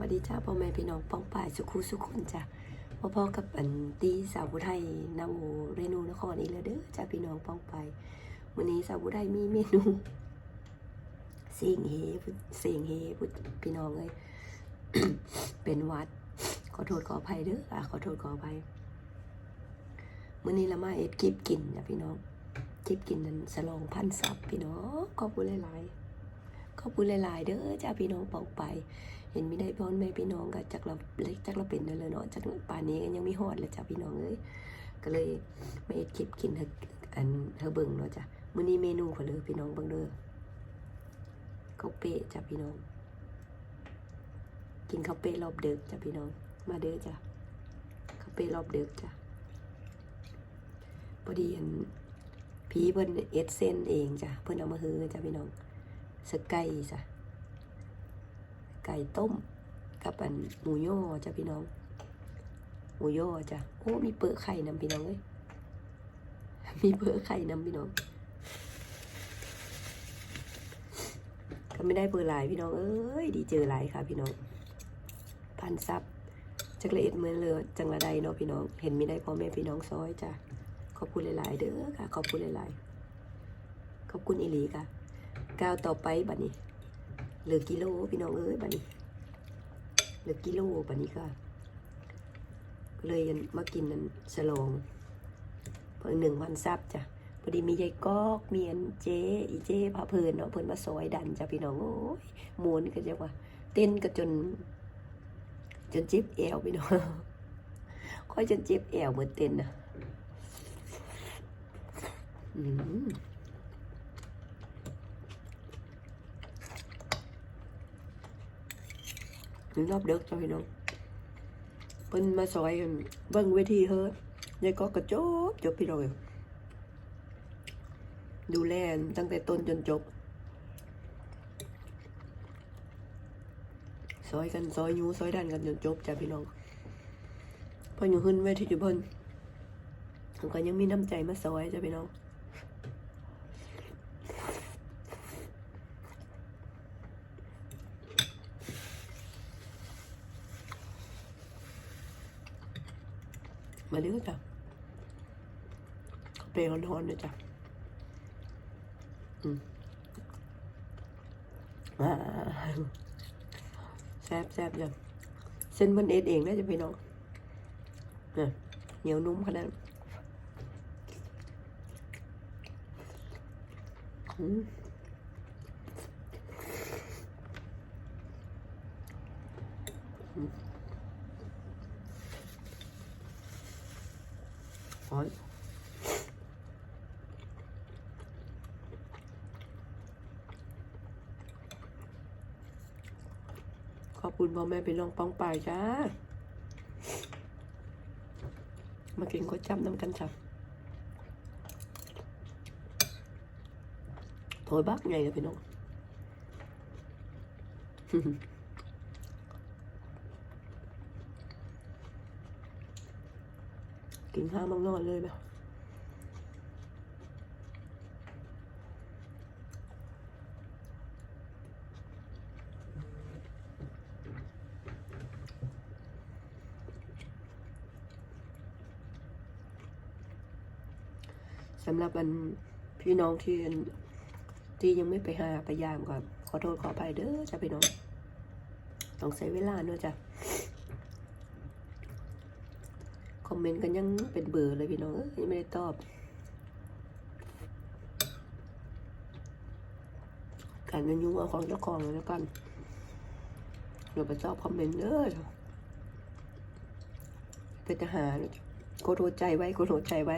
วัสดีจ้าพ่อแม่พี่น้องป้องป่ายสุขุสุขุนจ้ะพ่อๆกับอันตีสาวผู้ไทยนาโวเรนูนครอีกแล้วเด้อจ้าพี่น้องป้องไปวันนี้สาวผู้ไทยมีเมนูเสียงเฮเสียงเฮพี่น้องเลยเป็นวัด ขอโทษขออภัยเด้ออะขอโทษขออภัยมื้อนี้ละมาเอ็ดคลิปกินจ้ะพี่น้องคลิปกินนั้นสลองพันซับพี่น้องขอบคุณหลายๆ ขอบคุณหลายๆเด้อจ้าพี่น้องป้องไป เห็นไม่ได้พ่อแม่พี่น้องก็จากเราเล็กจากเราเป็นนั่นเลยเนาะจากป่านนี้ก็ยังไม่ฮอดเลยจ้ะพี่น้องเอ้ยก็เลยมาเอ็ดคลิปกินเธออันเธอเบิ่งเนาะจ้ะมื้อนี้เมนูขาเลยพี่น้องเบิ่งเด้อข้าวเป๊ะจ้ะพี่น้อง กินข้าวเป๊ะรอบเดึกจ้ะพี่น้อง มาเด้อจ้ะข้าวเป๊ะรอบเดึกจ้ะพอดีอันพี่เพิ่นเอ็ดเส้นเองจ้ะเพิ่นเอามาฮือจ้ะพี่น้อง สกไก่จ้ะไก่ต้ม กับอันหมูย่อจ้ะพี่น้อง หมูย่อจ้ะโอ้มีเปลือกไข่นำพี่น้องเลยมีเปลือกไข่นำพี่น้องก็ไม่ได้เปลือกหลายพี่น้องเอ้ยดีเจอหลายค่ะ พี่น้องพันซับจักละเอ็ดเมือนเลยจังละใดเนาะพี่น้อง เห็นมีได้พ่อแม่พี่น้องซอยจ้ะขอบคุณหลาย ๆ เด้อค่ะ ขอบคุณหลาย ๆ ขอบคุณอีหลีค่ะ ก้าวต่อไปบัดนี้เหลือกิโลพี่น้องเอ้ยบัดนี้เหลือกิโลบัดนี้ค่ก็เลยมากินนั้นฉลองเพิ่งหนึ่งวันซับจ้ะพอดีมียายกอกเมีอันเจ๊อีเจ๊พาเพลินเนาะเพิ่นมาซอยดันจ้ะพี่น้องโอ้ยมวนก็จะว่า เต้นก็จน จนเจ็บแอวพี่น้องค่อยจนเจ็บแอวเหมือนเต้นนะอืม ถึง รอบเด็กจ้ะพี่น้องเพิ่นมาซอยเบิ่งเวทีเฮ้ยายก็กระจบจบพี่น้องดูแลตั้งแต่ต้นจนจบ ซอยกันซอยยูซอยดันกันจนจบจ้ะพี่น้องพออยู่ขึ้นเวทีอยู่เพิ่นก็ยังมีน้ำใจมาซอยจ้ะพี่น้อง มาเด้อจ้ะเปรี้ยวร้อนๆด้วยจ้ะอืมอ่าแซ่บแซ่บจ้ะเส้นมันเอ็ดเองนะจ้ะพี่น้องเนี่ยเหนียวนุ่มขนาดอืม อนขอบคุณพ่อแม่พี่น้องป้องปายจ้า มากินก๋วยจั๊บน้ำกันจ้ะโถยบักไงเลยพี่น้อง กินข้าวมังนอนเลยไหมสำหรับันพี่น้องที่ที่ยังไม่ไปหาไปยามก่อนขอโทษขออภัยเด้อจ้ะพี่น้อง ต้องใช้เวลาเนอะจ้ะ คอ มเมนต์กันยังเป็นเบอร์เลยพี่น้องยังไม่ได้ตอบ การเงินยุ่งเอาของเจ้าของเลยแล้วกันเดี๋ยวไปชอบคอมเมนต์เด้อเป็นทหารกดหัวใจไว้กดหัวใจไว้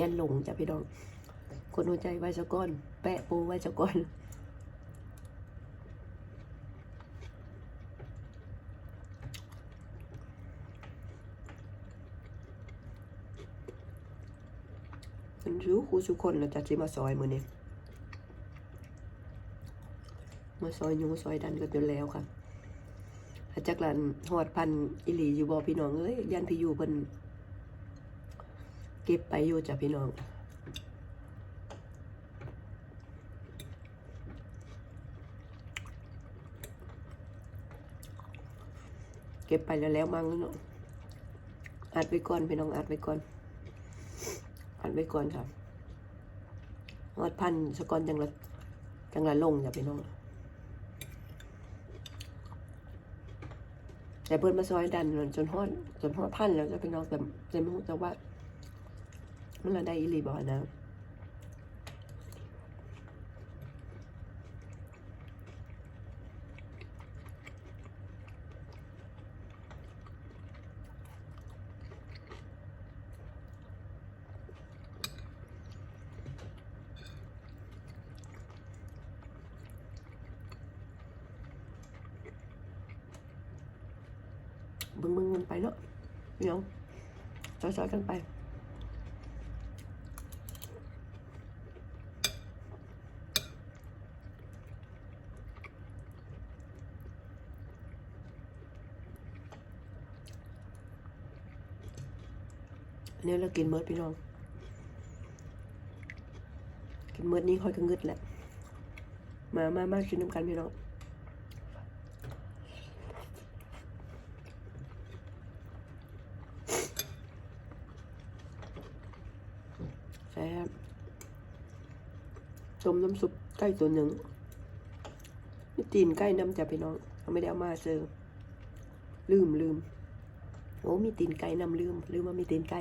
ยันหลงจ้ะพี่น้องกดหัวใจไว้สักก้อน แปะปูไว้สักก้อน มันรู้ครูทุกคนเราจะจิมาซอยมือนี้มาซอยยุงซอยดันกันจนแล้วค่ะอาจักรันหอดพันอิลีอยู่บอพี่น้องเอ้ยยันพี่อยู่เพิ่นเก็บไปอยู่จ้ะพี่น้องเก็บไปแล้วแล้วมั้งเนาะอัดไว้ก่อนพี่น้องอัดไว้ก่อนัดไว้ก่อนครับอัดพันสกอนจังละจังละลงอย่าไปน้องแต่เพิ่นมาซอยดันจนฮอดจนฮอดพันแล้วจะไปน้องแต่จะไม่รู้จะว่ามันละได้อีหลีบอนะ เบิ่งเบิ่งกัน ไปเนาะพี่น้องซอยๆกันไปอันนี้เรากินเมิดพี่น้อง กินเมิดนี้ค่อยก็งึดแหละ มามามากินน้ำกันพี่น้อง แซ่บต้มน้ำ ซุปไก่ตัวหนึ่งมีตีนไก่น้ำจ้ะพี่น้องเขาไม่ได้เอามาเสิร์ฟลืมลืมโอ้มีตีนไก่น้ำลืมลืมว่ามีตีนไก่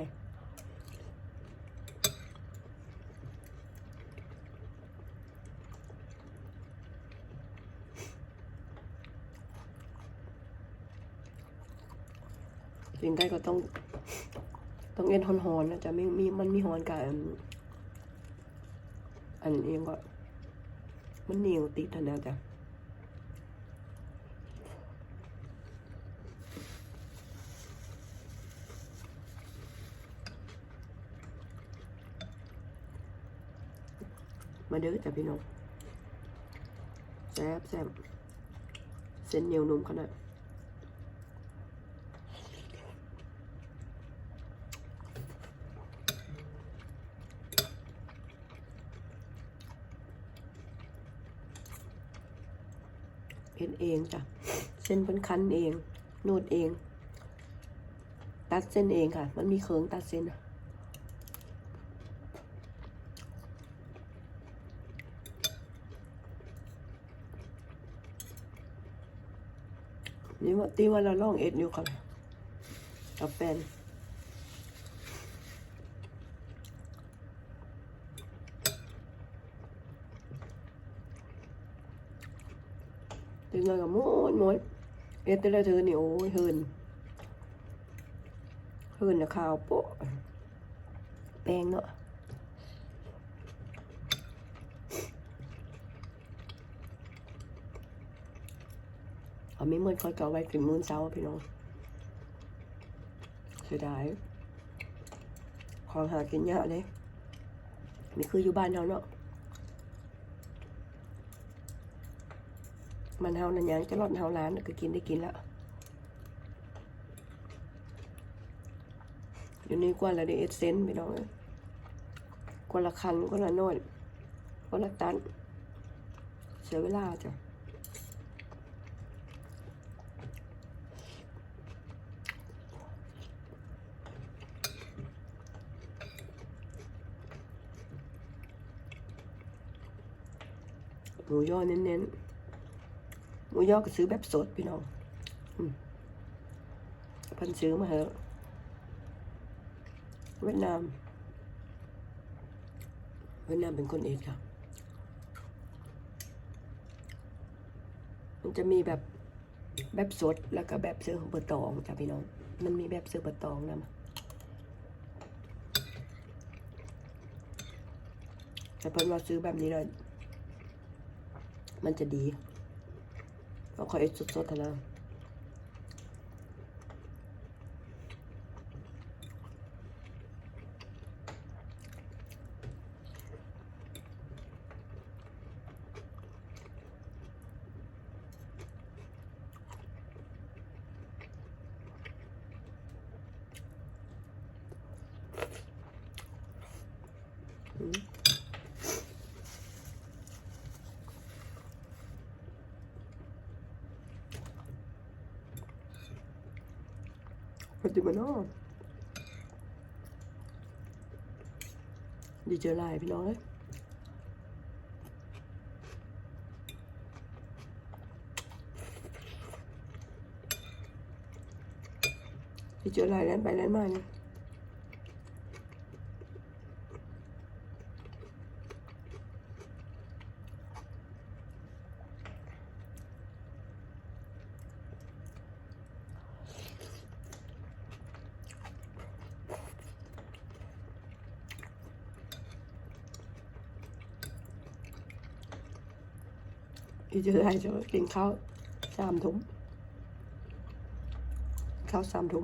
ตีนไก่ก็ต้อง ต้องเอ็นฮอนๆนะจะไม่มีมันมีฮอนกับอันอันเองก็ มันเหนียวติดทันนะจ๊ะมาเด้อจ้ะพี่น้องแซ่บแซ่บเส้นเหนียวนุ่มขนาด เพ็นเองจ้ะ เส้นเป็นคันเอง นวดเอง ตัดเส้นเองค่ะ มันมีเคิงตัดเส้นอะนี่ว่าที่ว่าเราล่องเอ็ดอยู่ครับกับแฟน ถึงเรากับม้วนม้วนเอ็ดแต่ละเธอนี่โอ้ยเฮินเฮินนะข้าวโป๊ะแป้งเนาะเอาไม่เหมือนเขาจะเอาไว้ถึงมื้อเช้าพี่น้องเสียดายของหากินยากเลยนี่คืออยู่บ้านเราเนาะ มันเฮานั่นยังจะรอดเฮาร้านก็กินได้กินแล้วเดี๋ยวนี้กว่าละได้เอดเซนต์พี่น้องเอ้ยกว่าละคันกว่าละน้อยกว่าละตันเสียเวลาจ้ะหมูย่อเน้นๆ มูยอก็ซื้อแบบสดพี่น้องพันซื้อมาเหอะเวียดนาม เวียดนามเป็นคนเอกค่ะมันจะมีแบบแบบสดแล้วก็แบบเสื้อของเบอร์ตองจ้ะพี่น้อง มันมีแบบเสื้อเบอร์ตองนะแต่เพิ่นว่าซื้อแบบนี้เลยมันจะดี ก็ขอเอ็ดสดๆนะอืม มันจะมานอกดีเจอลายพี่น้องเลยดีเจอลายแล่นไปแล้นมาเนี่ย ดีเจอลายจะกินข้าวสามถุงข้าวสามถุง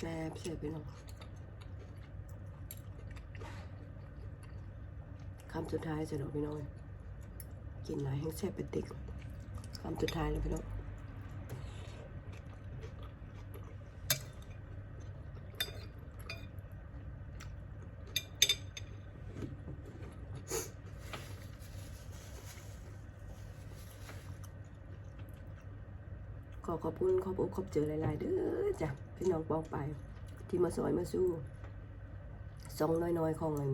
แซ่บแซ่บพี่น้องคำสุดท้ายจะดอกพี่น้องกินหลายแห้งแซ่บเป็นติ๊กคำสุดท้ายแล้วพี่น้องขอขอบ คุณขอบอกขอบเจอหลายๆเด้อจ้ะพี่น้องปองไป ที่มาสอยมาสู้ซองน้อยๆของไอ้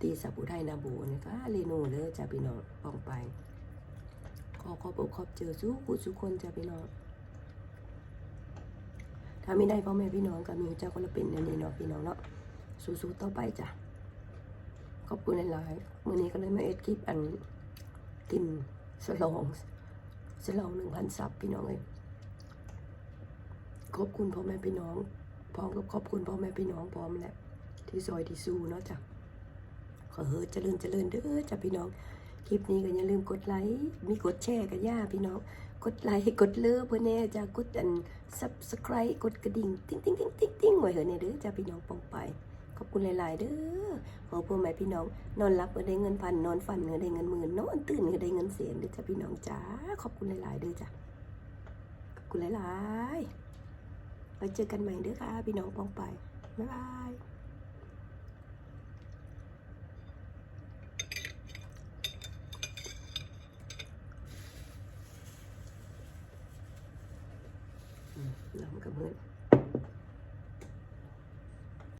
ตีสับอุทัยนาโบนี่ยก็เรนูเด้อจ้ะพี่น้องปองไป ขอขอบอกขอบเจอสู้ผู้สุกคนจ้ะพี่น้องถ้าไม่ได้พ่อแม่พี่น้องก็มีเจ้าคนละเป็นอันนี้เนาะพี่น้องเนาะสู้ๆต่อไปจ้ะขอบคุณหลายๆมื้อนี้ก็เลยมาเอ็ดคลิปอันกินสลองสลองหนึ่งพันซับพี่น้องเลย ขอบคุณพ่อแม่พี่น้อง พร้อมกับขอบคุณพ่อแม่พี่น้องพร้อมแหละที่ซอยที่สู้เนาะจ้ะขอเฮ้อเจริญเจริญเด้อจ้ะพี่น้อง คลิปนี้ก็อย่าลืมกดไลค์มีกดแชร์กันย่าพี่น้อง กดไลค์กดเลิฟเพื่อแน่จ้ะกดอัน subscribe กดกระดิ่งติ๊งติ๊งติ๊งติ๊งติ๊งไว้เหอะเนี่ยเด้อจ้ะพี่น้องปองไปขอบคุณหลาย ๆ เด้อขอพ่อแม่พี่น้อง นอนหลับก็ได้เงินพันนอนฝันก็ได้เงินหมื่นนอนตื่นก็ได้เงินแสนเด้อจ้ะพี่น้องจ้าขอบคุณหลาย ๆ เด้อจ้ะขอบคุณหลาย ๆ ไว้เจอกันใหม่เด้อค่ะพี่น้องปองไปบ๊ายบายแล้วมันก็เหมือน